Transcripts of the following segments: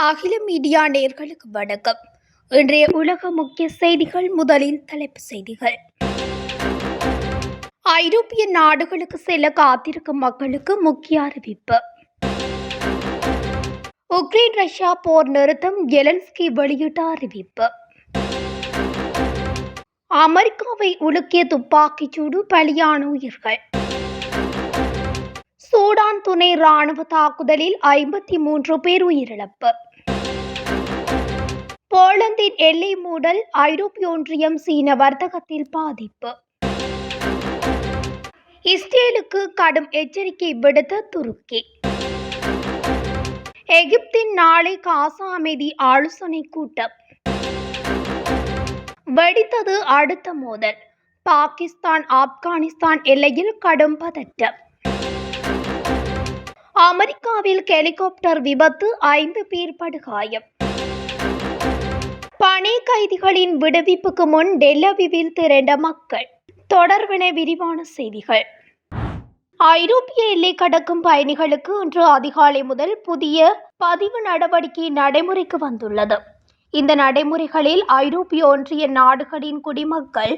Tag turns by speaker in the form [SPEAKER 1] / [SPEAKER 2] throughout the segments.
[SPEAKER 1] அகில மீடியா நேர்களுக்கு வணக்கம். இன்றைய உலக முக்கிய செய்திகள் முதலில் தலைப்பு செய்திகள். ஐரோப்பிய நாடுகளுக்கு செல்ல காத்திருக்கும் மக்களுக்கு முக்கிய அறிவிப்பு. உக்ரைன் ரஷ்யா போர் நிறுத்தம் எலன்ஸ்கி வெளியிட்ட அறிவிப்பு. அமெரிக்காவை உலுக்கிய துப்பாக்கிச் சூடு பலியான உயிர்கள். சூடான் துணை ராணுவ தாக்குதலில் ஐம்பத்தி மூன்று பேர் உயிரிழப்பு. போலந்தின் எல்லை மூடல் ஐரோப்பிய ஒன்றியம் சீன வர்த்தகத்தில் பாதிப்பு. இஸ்ரேலுக்கு கடும் எச்சரிக்கை விடுத்த துருக்கி. எகிப்தின் நாளை காசா அமைதி ஆலோசனை கூட்டம். வெடித்தது அடுத்த மோதல். பாகிஸ்தான் ஆப்கானிஸ்தான் எல்லையில் கடும் பதட்டம். அமெரிக்காவில் ஹெலிகாப்டர் விபத்து ஐந்து பேர் படுகாயம். பணி கைதிகளின் விடுவிப்புக்கு முன் டெல்லவிவில் திரண்ட மக்கள். தொடர்பின விரிவான செய்திகள். ஐரோப்பிய எல்லை கடக்கும் பயணிகளுக்கு இன்று அதிகாலை முதல் புதிய பதிவு நடவடிக்கை நடைமுறைக்கு வந்துள்ளது. இந்த நடைமுறைகளில் ஐரோப்பிய ஒன்றிய நாடுகளின் குடிமக்கள்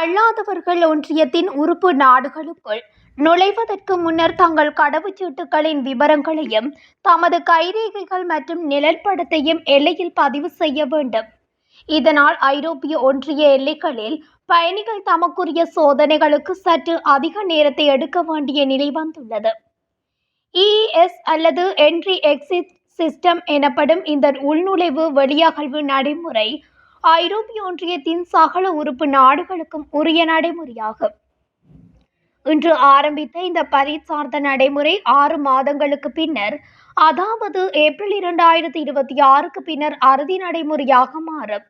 [SPEAKER 1] அல்லாதவர்கள் ஒன்றியத்தின் உறுப்பு நாடுகளுக்குள் நுழைவதற்கு முன்னர் தங்கள் கடவுச்சீட்டுகளின் விவரங்களையும் தமது கைரேகைகள் மற்றும் நிழற்படத்தையும் எல்லையில் பதிவு செய்ய வேண்டும் இதனால் ஐரோப்பிய ஒன்றிய எல்லைகளில் பயணிகள் தமக்குரிய சோதனைகளுக்கு சற்று அதிக நேரத்தை எடுக்க வேண்டிய நிலை வந்துள்ளது. இஎஸ் அல்லது என்ட்ரி எக்ஸிட் சிஸ்டம் எனப்படும் இந்த உள்நுழைவு வெளியகழ்வு நடைமுறை ஐரோப்பிய ஒன்றியத்தின் சகல உறுப்பு நாடுகளுக்கும் உரிய நடைமுறையாகும். இன்று ஆரம்பித்த இந்த பரிசார்ந்த நடைமுறை ஆறு மாதங்களுக்கு பின்னர் அதாவது ஏப்ரல் இரண்டாயிரத்தி இருபத்தி ஆறுக்கு பின்னர் அறுதி நடைமுறையாக மாறும்.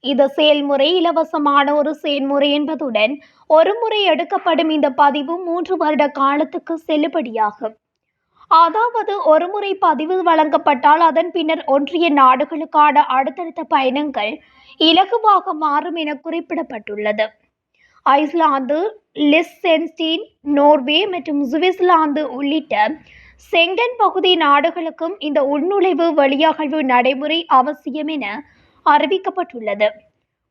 [SPEAKER 1] இந்த செயல்முறை இலவசமான ஒரு செயல்முறை என்பதுடன் ஒரு முறை எடுக்கப்படும் இந்த பதிவு மூன்று வருட காலத்துக்கு செல்லுபடியாகும். அதாவது ஒருமுறை பதிவு வழங்கப்பட்டால் அதன் பின்னர் ஒன்றிய நாடுகளுக்கான அடுத்தடுத்த பயணங்கள் இலகுவாக மாறும் என குறிப்பிடப்பட்டுள்ளது. ஐஸ்லாந்து லிஸ்சென்ஸ்டீன் நோர்வே மற்றும் சுவிட்சர்லாந்து உள்ளிட்ட செங்கன் பகுதி நாடுகளுக்கும் இந்த உள்நுழைவு வெளியகழ்வு நடைமுறை அவசியம் என அறிவிக்கப்பட்டுள்ளது.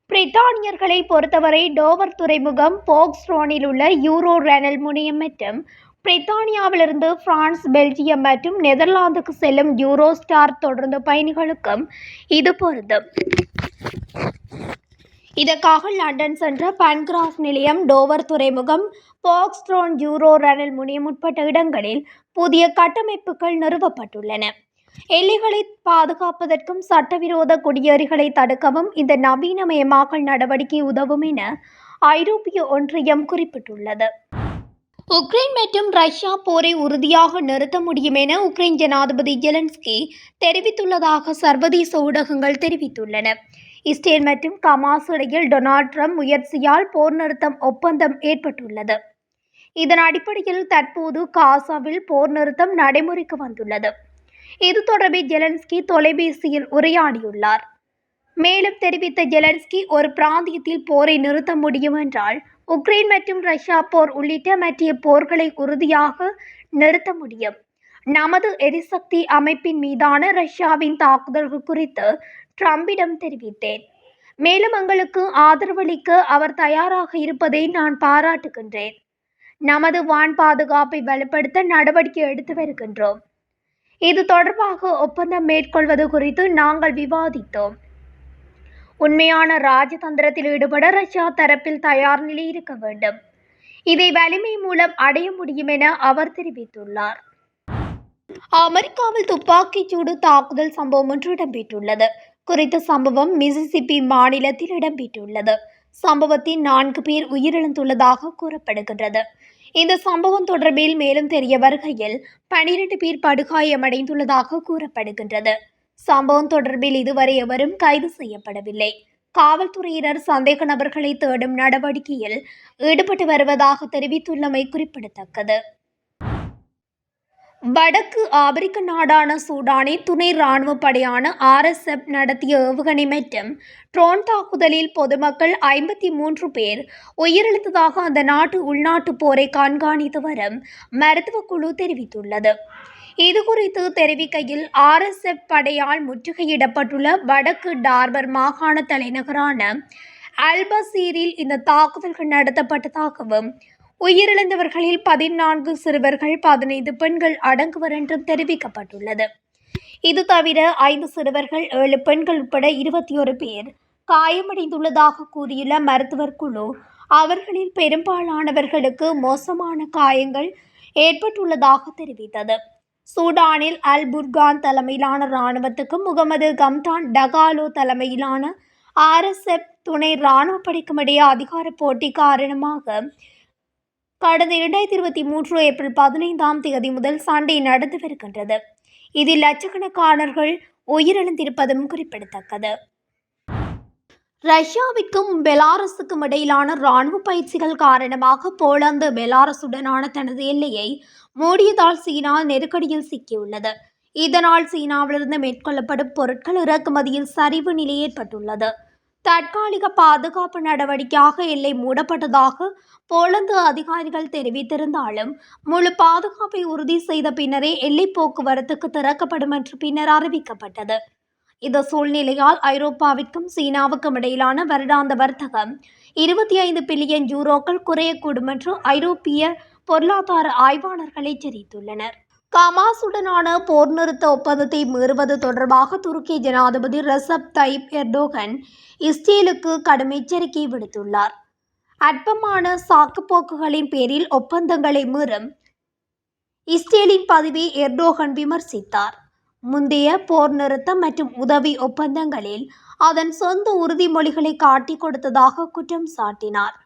[SPEAKER 1] பிரித்தானியர்களை பொறுத்தவரை டோவர் துறைமுகம் போக்ஸ்ரோனில் உள்ள யூரோ ரெனல் முனையம் மற்றும் பிரித்தானியாவிலிருந்து பிரான்ஸ் பெல்ஜியம் மற்றும் நெதர்லாந்துக்கு செல்லும் யூரோ ஸ்டார் தொடர்ந்து பயணிகளுக்கும் இது பொருந்தும். இதற்காக லண்டன் சென்ற பன்கிராஸ் நிலையம் டோவர் துறைமுகம் போக்ஸ்ட்ரோன் யூரோ ரனல் முனையம் உட்பட்ட இடங்களில் புதிய கட்டமைப்புகள் நிறுவப்பட்டுள்ளன. எல்லைகளை பாதுகாப்பதற்கும் சட்டவிரோத குடியேறிகளை தடுக்கவும் இந்த நவீனமயமாக்கல் நடவடிக்கை உதவும் என ஐரோப்பிய ஒன்றியம் குறிப்பிட்டுள்ளது. உக்ரைன் மற்றும் ரஷ்யா போரை உறுதியாக நிறுத்த முடியும் என உக்ரைன் ஜனாதிபதி ஜெலன்ஸ்கி தெரிவித்துள்ளதாக சர்வதேச ஊடகங்கள் தெரிவித்துள்ளன. இஸ்ரேல் மற்றும் கமாஸ் இடையில் டொனால்ட் ட்ரம்ப் முயற்சியால் போர் நிறுத்தம் ஒப்பந்தம் ஏற்பட்டுள்ளது. இதன் அடிப்படையில் தற்போது காசாவில் போர் நிறுத்தம் நடைமுறைக்கு வந்துள்ளது. இது தொடர்பில் ஜெலன்ஸ்கி தொலைபேசியில் உரையாடியுள்ளார். மேலும் தெரிவித்த ஜெலன்ஸ்கி ஒரு பிராந்தியத்தில் போரை நிறுத்த முடியும் என்றால் உக்ரைன் மற்றும் ரஷ்யா போர் உள்ளிட்ட மற்ற போர்களை உறுதியாக நிறுத்த முடியும். நமது எரிசக்தி அமைப்பின் மீதான ரஷ்யாவின் தாக்குதல்கள் குறித்து ட்ரம்பிடம் தெரிவித்தேன். மேலும் எங்களுக்கு ஆதரவளிக்க அவர் தயாராக இருப்பதை நான் பாராட்டுகின்றேன். நமது வான் பாதுகாப்பை வலுப்படுத்த நடவடிக்கை எடுத்து வருகின்றோம். இது தொடர்பாக ஒப்பந்தம் மேற்கொள்வது குறித்து நாங்கள் விவாதித்தோம். உண்மையான ராஜதந்திரத்தில் ஈடுபட ரஷ்யா தரப்பில் தயார் நிலை இருக்க வேண்டும். இதை வலிமை மூலம் அடைய முடியும் என அவர் தெரிவித்துள்ளார். அமெரிக்காவில் துப்பாக்கிச் சூடு தாக்குதல் சம்பவம் ஒன்று இடம்பெற்றுள்ளது. குறித்த சம்பவம் மிசிசிப்பி மாநிலத்தில் இடம்பெற்றுள்ளது. சம்பவத்தில் நான்கு பேர் உயிரிழந்துள்ளதாக கூறப்படுகின்றது. இந்த சம்பவம் தொடர்பில் மேலும் தெரிய வருகையில் பனிரெண்டு பேர் படுகாயமடைந்துள்ளதாக கூறப்படுகின்றது. சம்பவம் தொடர்பில் இதுவரை எவரும் கைது செய்யப்படவில்லை. காவல்துறையினர் சந்தேக நபர்களை தேடும் நடவடிக்கையில் ஈடுபட்டு வருவதாக தெரிவித்துள்ளமை குறிப்பிடத்தக்கது. வடக்கு ஆப்பிரிக்க நாடான சூடானின் துணை இராணுவ படையான ஆர்எஸ்எஃப் நடத்திய ஏவுகணை மற்றும் ட்ரோன் தாக்குதலில் பொதுமக்கள் ஐம்பத்தி மூன்று பேர் உயிரிழந்ததாக அந்த நாட்டு உள்நாட்டு போரை கண்காணித்து வரும் மருத்துவ குழு தெரிவித்துள்ளது. இதுகுறித்து தெரிவிக்கையில் ஆர்எஸ்எஃப் படையால் முற்றுகையிடப்பட்டுள்ள வடக்கு டார்பர் மாகாண தலைநகரான அல்பசீரில் இந்த தாக்குதல்கள் நடத்தப்பட்டதாகவும் உயிரிழந்தவர்களில் பதினான்கு சிறுவர்கள் பதினைந்து பெண்கள் அடங்குவர் என்றும் தெரிவிக்கப்பட்டுள்ளது. இது தவிர ஐந்து சிறுவர்கள் ஏழு பெண்கள் உட்பட இருபத்தி ஒரு பேர் காயமடைந்துள்ளதாக கூறியுள்ள மருத்துவர் குழு அவர்களில் பெரும்பாலானவர்களுக்கு மோசமான காயங்கள் ஏற்பட்டுள்ளதாக தெரிவித்தது. சூடானில் அல் புர்கான் தலைமையிலான இராணுவத்துக்கும் முகமது கம்தான் டகாலோ தலைமையிலான ஆர்எஸ்எஃப் துணை இராணுவ படைக்கும் இடையே அதிகார போட்டி காரணமாக கடந்த இரண்டாயிரத்தி இருபத்தி மூன்று ஏப்ரல் பதினைந்தாம் தேதி முதல் சண்டை நடந்து வருகின்றது இதில் லட்சக்கணக்கானவர்கள் உயிரிழந்திருப்பதும் குறிப்பிடத்தக்கது. ரஷ்யாவிற்கும் பெலாரஸுக்கும் இடையிலான இராணுவ பயிற்சிகள் காரணமாக போலந்து பெலாரஸுடனான தனது எல்லையை மூடியதால் சீனா நெருக்கடியில் சிக்கியுள்ளது. இதனால் சீனாவிலிருந்து மேற்கொள்ளப்படும் பொருட்கள் இறக்குமதியில் சரிவு நிலை ஏற்பட்டுள்ளது. தற்காலிக பாதுகாப்பு நடவடிக்கையாக எல்லை மூடப்பட்டதாக போலந்து அதிகாரிகள் தெரிவித்திருந்தாலும் முழு பாதுகாப்பை உறுதி செய்த பின்னரே எல்லை போக்குவரத்துக்கு திறக்கப்படும் என்று பின்னர் அறிவிக்கப்பட்டது. இந்த சூழ்நிலையால் ஐரோப்பாவிற்கும் சீனாவுக்கும் இடையிலான வருடாந்த வர்த்தகம் இருபத்தி ஐந்து பில்லியன் யூரோக்கள் குறையக்கூடும் என்று ஐரோப்பிய பொருளாதார ஆய்வாளர்கள் எச்சரித்துள்ளனர். கமாசுடனான போர் நிறுத்த ஒப்பந்தத்தை மீறுவது தொடர்பாக துருக்கி ஜனாதிபதி ரெசப் தைப் எர்டோகன் இஸ்ரேலுக்கு கடும் எச்சரிக்கை விடுத்துள்ளார். அற்பமான சாக்குப்போக்குகளின் பேரில் ஒப்பந்தங்களை மீறும் இஸ்ரேலின் பதிவை எர்டோகன் விமர்சித்தார். முந்தைய போர் நிறுத்தம் மற்றும் உதவி ஒப்பந்தங்களில் அதன் சொந்த உறுதிமொழிகளை காட்டிக் கொடுத்ததாக குற்றம் சாட்டினார்.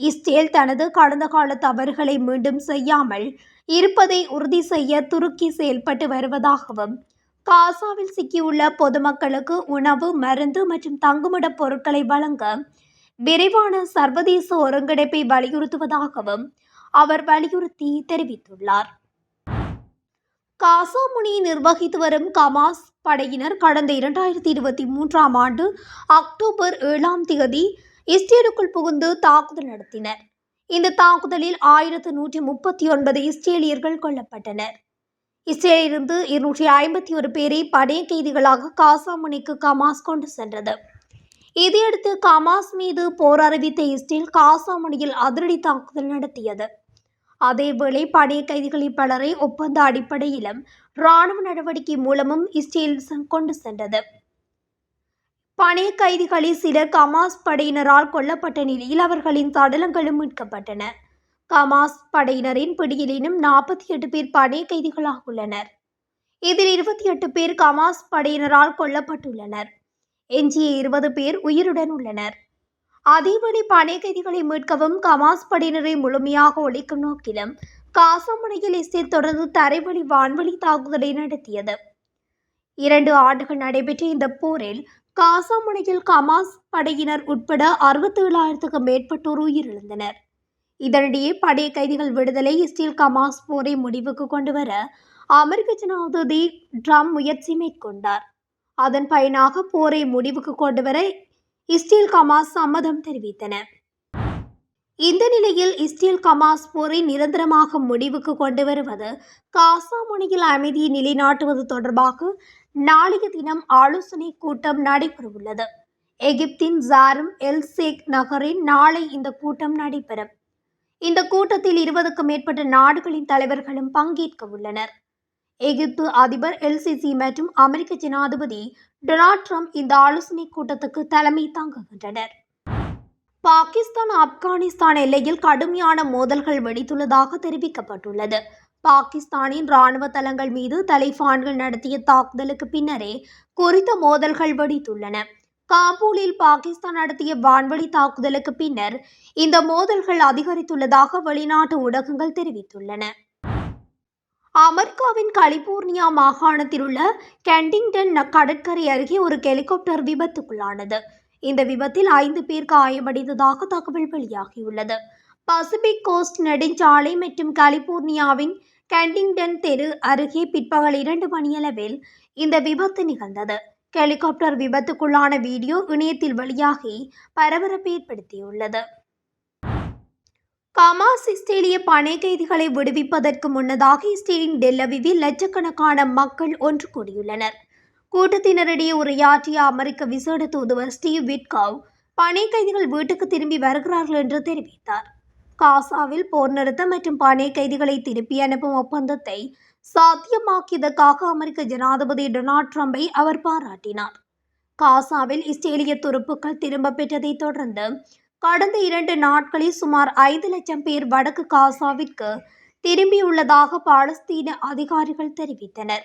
[SPEAKER 1] இஸ்ரேல் தனது கடந்த கால தவறுகளை மீண்டும் செய்யாமல் இருப்பதை உறுதி செய்ய துருக்கி செயல்பட்டு வருவதாகவும் காசாவில் சிக்கியுள்ள பொதுமக்களுக்கு உணவு மருந்து மற்றும் தங்குமிட பொருட்களை வழங்க விரைவான சர்வதேச ஒருங்கிணைப்பை வலியுறுத்துவதாகவும் அவர் வலியுறுத்தி தெரிவித்துள்ளார். காசா முனியை நிர்வகித்து வரும் கமாஸ் படையினர் கடந்த இரண்டாயிரத்தி இருபத்தி மூன்றாம் ஆண்டு அக்டோபர் ஏழாம் தேதி இஸ்ரேலுக்குள் புகுந்து தாக்குதல் நடத்தினர். இந்த தாக்குதலில் ஆயிரத்து நூற்றி முப்பத்தி ஒன்பது இஸ்ரேலியர்கள் கொல்லப்பட்டனர். இஸ்ரேலிலிருந்து இருநூற்றி ஐம்பத்தி ஒரு பேரை படைய கைதிகளாக காசா முனைக்கு கமாஸ் கொண்டு சென்றது. இதையடுத்து கமாஸ் மீது போர் அறிவித்த இஸ்ரேல் காசா முனையில் அதிரடி தாக்குதல் நடத்தியது. அதேவேளை படைய கைதிகளில் பலரை ஒப்பந்த அடிப்படையிலும் இராணுவ நடவடிக்கை மூலமும் இஸ்ரேல் கொண்டு சென்றது. பனை கைதிகளில் சிலர் கமாஸ் படையினரால் கொல்லப்பட்ட நிலையில் அவர்களின் சடலங்களும் மீட்கப்பட்டன. கமாஸ் படையினரின் பிடியிலினும் நாற்பத்தி எட்டு பேர் பனை கைதிகளாக உள்ளனர். இதில் இருபத்தி எட்டு பேர் கமாஸ் படையினரால் கொல்லப்பட்டுள்ளனர். எஞ்சிய இருபது பேர் உயிருடன் உள்ளனர். அதேபடி பனை கைதிகளை மீட்கவும் கமாஸ் படையினரை முழுமையாக ஒழிக்கும் நோக்கிலும் காசமுனையில் இஸ்ரேல் தொடர்ந்து தரைவழி வான்வழி தாக்குதலை நடத்தியது. இரண்டு ஆண்டுகள் நடைபெற்ற இந்த போரில் காசாமுனையில் கமாஸ் படையினர் உட்பட அறுபத்தேழாயிரத்துக்கும் மேற்பட்டோர் உயிரிழந்தனர். இதனிடையே படைய கைதிகள் விடுதலை இஸ்ரேல் கமாஸ் போரை முடிவுக்கு கொண்டு வர அமெரிக்க ஜனாதிபதி ட்ரம்ப் முயற்சி மேற்கொண்டார். அதன் பயனாக போரை முடிவுக்கு கொண்டு வர இஸ்ரேல் கமாஸ் சம்மதம் தெரிவித்தன. இந்த நிலையில் இஸ்ரேல் கமாஸ் போரை நிரந்தரமாக முடிவுக்கு கொண்டு வருவது காசா முனையில் அமைதியை நிலைநாட்டுவது தொடர்பாக நாளைய தினம் ஆலோசனை கூட்டம் நடைபெறவுள்ளது. எகிப்தின் ஜாரும் எல் சேக் நகரில் நாளை இந்த கூட்டம் நடைபெறும். இந்த கூட்டத்தில் இருபதுக்கும் மேற்பட்ட நாடுகளின் தலைவர்களும் பங்கேற்க உள்ளனர். எகிப்து அதிபர் எல்சிசி மற்றும் அமெரிக்க ஜனாதிபதி டொனால்ட் ட்ரம்ப் இந்த ஆலோசனை கூட்டத்துக்கு தலைமை தாங்குகின்றனர். பாகிஸ்தான் ஆப்கானிஸ்தான் எல்லையில் கடுமையான மோதல்கள் வெடித்துள்ளதாக தெரிவிக்கப்பட்டுள்ளது. பாகிஸ்தானின் ராணுவ தளங்கள் மீது தலைஃபான்கள் நடத்திய தாக்குதலுக்கு பின்னரே குறித்த மோதல்கள் வெடித்துள்ளன. காபூலில் பாகிஸ்தான் நடத்திய வான்வழி தாக்குதலுக்கு பின்னர் இந்த மோதல்கள் அதிகரித்துள்ளதாக வெளிநாட்டு ஊடகங்கள் தெரிவித்துள்ளன. அமெரிக்காவின் கலிபோர்னியா மாகாணத்தில் உள்ள கெண்டிங்டன் கடற்கரை அருகே ஒரு ஹெலிகாப்டர் விபத்துக்குள்ளானது. இந்த விபத்தில் ஐந்து பேர் காயமடைந்ததாக தகவல் வெளியாகியுள்ளது. பசிபிக் கோஸ்ட் நெடுஞ்சாலை மற்றும் கலிபோர்னியாவின் கெண்டிங்டன் தெரு அருகே பிற்பகல் இரண்டு மணியளவில் இந்த விபத்து நிகழ்ந்தது. ஹெலிகாப்டர் விபத்துக்குள்ளான வீடியோ இணையத்தில் வெளியாகி பரபரப்பை ஏற்படுத்தியுள்ளது. ஹமாஸ் இஸ்ரேலிய பணை கைதிகளை விடுவிப்பதற்கு முன்னதாக இஸ்ரேலின் டெல்லவிவில் லட்சக்கணக்கான மக்கள் ஒன்று கூடியுள்ளனர். கூட்டத்தினரிடையே உரையாற்றிய அமெரிக்க விசேட தூதுவர் ஸ்டீவ் விட்காவ் பனை கைதிகள் வீட்டுக்கு திரும்பி வருகிறார்கள் என்று தெரிவித்தார். காசாவில் போர் நிறுத்தம் மற்றும் பனை கைதிகளை திருப்பி அனுப்பும் ஒப்பந்தத்தை சாத்தியமாக்கியதற்காக அமெரிக்க ஜனாதிபதி டொனால்ட் ட்ரம்பை அவர் பாராட்டினார். காசாவில் இஸ்ரேலிய துருப்புக்கள் திரும்ப பெற்றதை தொடர்ந்து கடந்த இரண்டு நாட்களில் சுமார் ஐந்து லட்சம் பேர் வடக்கு காசாவிற்கு திரும்பியுள்ளதாக பாலஸ்தீன அதிகாரிகள் தெரிவித்தனர்.